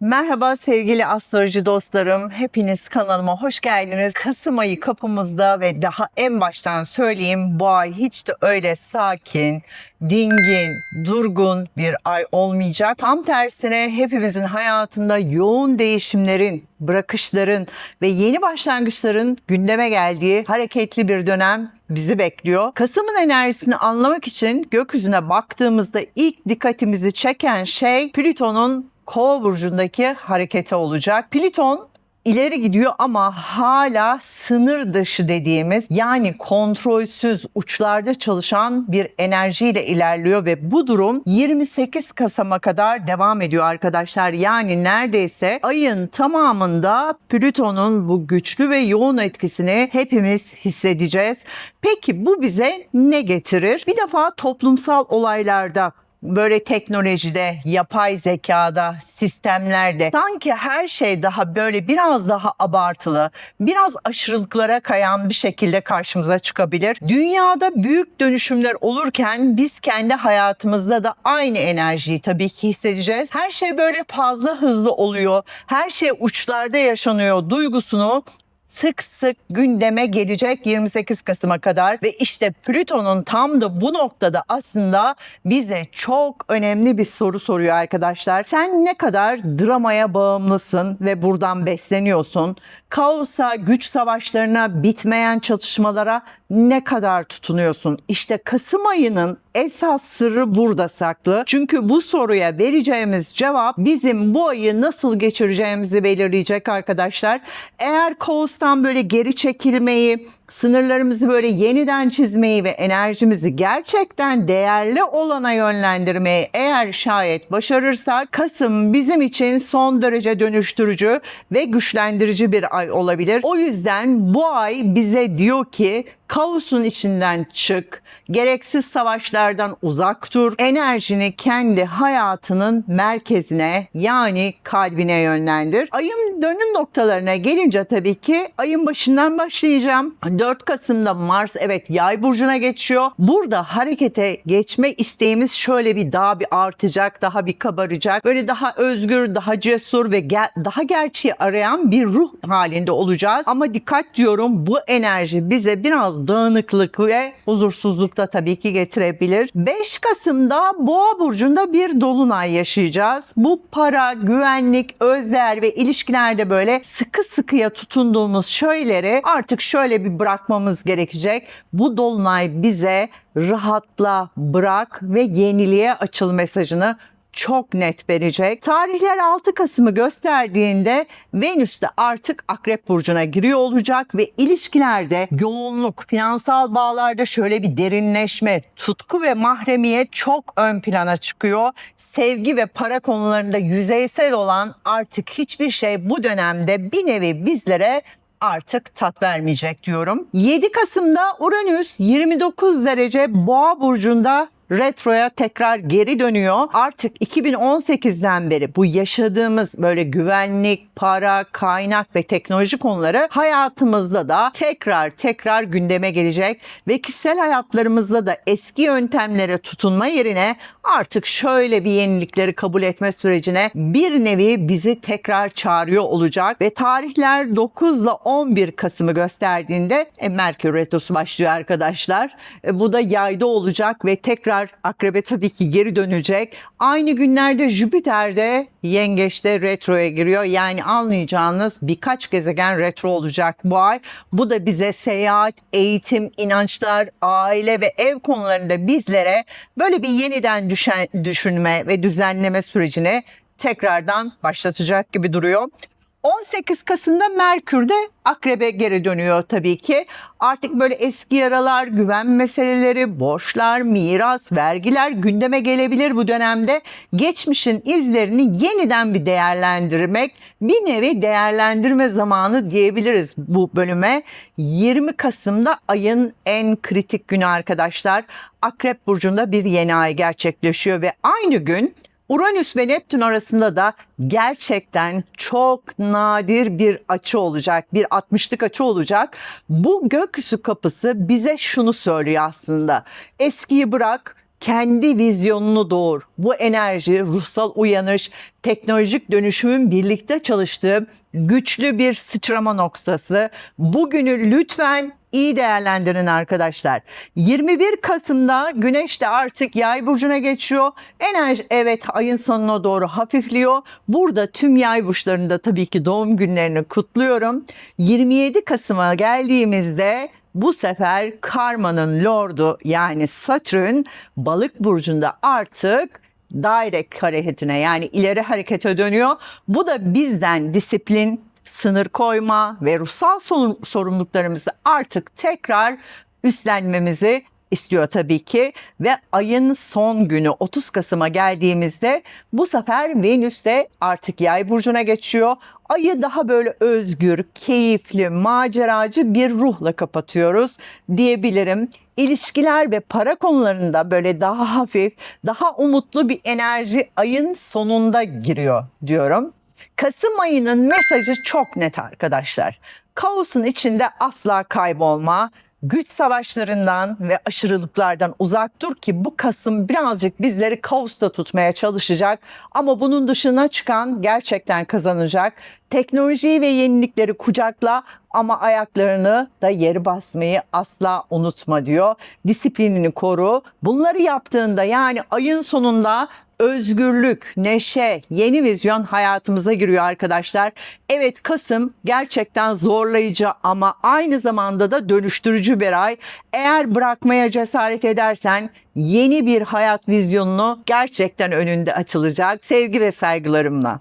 Merhaba sevgili astroloji dostlarım. Hepiniz kanalıma hoş geldiniz. Kasım ayı kapımızda ve daha en baştan söyleyeyim bu ay hiç de öyle sakin, dingin, durgun bir ay olmayacak. Tam tersine hepimizin hayatında yoğun değişimlerin, bırakışların ve yeni başlangıçların gündeme geldiği hareketli bir dönem bizi bekliyor. Kasım'ın enerjisini anlamak için gökyüzüne baktığımızda ilk dikkatimizi çeken şey Plüton'un Kova burcundaki hareketi olacak. Plüton ileri gidiyor ama hala sınır dışı dediğimiz yani kontrolsüz uçlarda çalışan bir enerjiyle ilerliyor ve bu durum 28 Kasım'a kadar devam ediyor arkadaşlar. Yani neredeyse ayın tamamında Plüton'un bu güçlü ve yoğun etkisini hepimiz hissedeceğiz. Peki bu bize ne getirir? Bir defa toplumsal olaylarda böyle teknolojide, yapay zekada, sistemlerde sanki her şey daha böyle biraz daha abartılı, biraz aşırılıklara kayan bir şekilde karşımıza çıkabilir. Dünyada büyük dönüşümler olurken biz kendi hayatımızda da aynı enerjiyi tabii ki hissedeceğiz. Her şey böyle fazla hızlı oluyor. Her şey uçlarda yaşanıyor duygusunu sık sık gündeme gelecek 28 Kasım'a kadar ve işte Plüton'un tam da bu noktada aslında bize çok önemli bir soru soruyor arkadaşlar. Sen ne kadar dramaya bağımlısın ve buradan besleniyorsun? Kaosa, güç savaşlarına, bitmeyen çatışmalara ne kadar tutunuyorsun? İşte Kasım ayının esas sırrı burada saklı. Çünkü bu soruya vereceğimiz cevap bizim bu ayı nasıl geçireceğimizi belirleyecek arkadaşlar. Eğer kaostan böyle geri çekilmeyi, sınırlarımızı böyle yeniden çizmeyi ve enerjimizi gerçekten değerli olana yönlendirmeyi eğer şayet başarırsak Kasım bizim için son derece dönüştürücü ve güçlendirici bir ay olabilir. O yüzden bu ay bize diyor ki kaosun içinden çık, gereksiz savaşlardan uzak dur, enerjini kendi hayatının merkezine yani kalbine yönlendir. Ayın dönüm noktalarına gelince tabii ki ayın başından başlayacağım. 4 Kasım'da Mars evet yay burcuna geçiyor. Burada harekete geçme isteğimiz şöyle bir daha bir artacak, daha bir kabaracak. Böyle daha özgür, daha cesur ve ger- daha gerçeği arayan bir ruh halinde olacağız. Ama dikkat diyorum bu enerji bize biraz dağınıklık ve huzursuzluk da tabii ki getirebilir. 5 Kasım'da Boğa burcunda bir dolunay yaşayacağız. Bu para, güvenlik, özler ve ilişkilerde böyle sıkı sıkıya tutunduğumuz şeyleri artık şöyle bir bırakmamız gerekecek. Bu dolunay bize rahatla bırak ve yeniliğe açıl mesajını çok net verecek. Tarihler 6 Kasım'ı gösterdiğinde Venüs de artık Akrep Burcu'na giriyor olacak ve ilişkilerde yoğunluk, finansal bağlarda şöyle bir derinleşme, tutku ve mahremiyet çok ön plana çıkıyor. Sevgi ve para konularında yüzeysel olan artık hiçbir şey bu dönemde bir nevi bizlere artık tat vermeyecek diyorum. 7 Kasım'da Uranüs 29 derece Boğa burcunda retroya tekrar geri dönüyor. Artık 2018'den beri bu yaşadığımız böyle güvenlik, para, kaynak ve teknoloji konuları hayatımızda da tekrar tekrar gündeme gelecek ve kişisel hayatlarımızda da eski yöntemlere tutunma yerine artık şöyle bir yenilikleri kabul etme sürecine bir nevi bizi tekrar çağırıyor olacak ve tarihler 9 ile 11 Kasım'ı gösterdiğinde e, Merkür Retrosu başlıyor arkadaşlar. E, bu da yayda olacak ve tekrar akrebe tabii ki geri dönecek. Aynı günlerde Jüpiter de yengeçte retroya giriyor. Yani anlayacağınız birkaç gezegen retro olacak bu ay. Bu da bize seyahat, eğitim, inançlar, aile ve ev konularında bizlere böyle bir yeniden düşen, düşünme ve düzenleme sürecini tekrardan başlatacak gibi duruyor. 18 Kasım'da Merkür de Akrep'e geri dönüyor tabii ki. Artık böyle eski yaralar, güven meseleleri, borçlar, miras, vergiler gündeme gelebilir bu dönemde. Geçmişin izlerini yeniden bir değerlendirmek, bir nevi değerlendirme zamanı diyebiliriz bu bölüme. 20 Kasım'da ayın en kritik günü arkadaşlar. Akrep burcunda bir yeni ay gerçekleşiyor ve aynı gün Uranüs ve Neptün arasında da gerçekten çok nadir bir açı olacak. Bir 60'lık açı olacak. Bu gökyüzü kapısı bize şunu söylüyor aslında. Eskiyi bırak, kendi vizyonunu doğur. Bu enerji, ruhsal uyanış, teknolojik dönüşümün birlikte çalıştığı güçlü bir sıçrama noktası. Bugünü lütfen iyi değerlendirin arkadaşlar. 21 Kasım'da Güneş de artık Yay burcuna geçiyor. Enerji evet ayın sonuna doğru hafifliyor. Burada tüm Yay burçlarında tabii ki doğum günlerini kutluyorum. 27 Kasım'a geldiğimizde bu sefer karmanın lordu yani Satürn balık burcunda artık direct hareketine yani ileri harekete dönüyor. Bu da bizden disiplin, sınır koyma ve ruhsal sorumluluklarımızı artık tekrar üstlenmemizi istiyor tabii ki ve ayın son günü 30 Kasım'a geldiğimizde bu sefer Venüs de artık yay burcuna geçiyor. Ayı daha böyle özgür, keyifli, maceracı bir ruhla kapatıyoruz diyebilirim. İlişkiler ve para konularında böyle daha hafif, daha umutlu bir enerji ayın sonunda giriyor diyorum. Kasım ayının mesajı çok net arkadaşlar. Kaosun içinde asla kaybolma, güç savaşlarından ve aşırılıklardan uzak dur ki bu Kasım birazcık bizleri kaosta tutmaya çalışacak ama bunun dışına çıkan gerçekten kazanacak. Teknolojiyi ve yenilikleri kucakla ama ayaklarını da yeri basmayı asla unutma diyor. Disiplinini koru. Bunları yaptığında yani ayın sonunda özgürlük, neşe, yeni vizyon hayatımıza giriyor arkadaşlar. Evet Kasım gerçekten zorlayıcı ama aynı zamanda da dönüştürücü bir ay. Eğer bırakmaya cesaret edersen yeni bir hayat vizyonunu gerçekten önünde açılacak. Sevgi ve saygılarımla.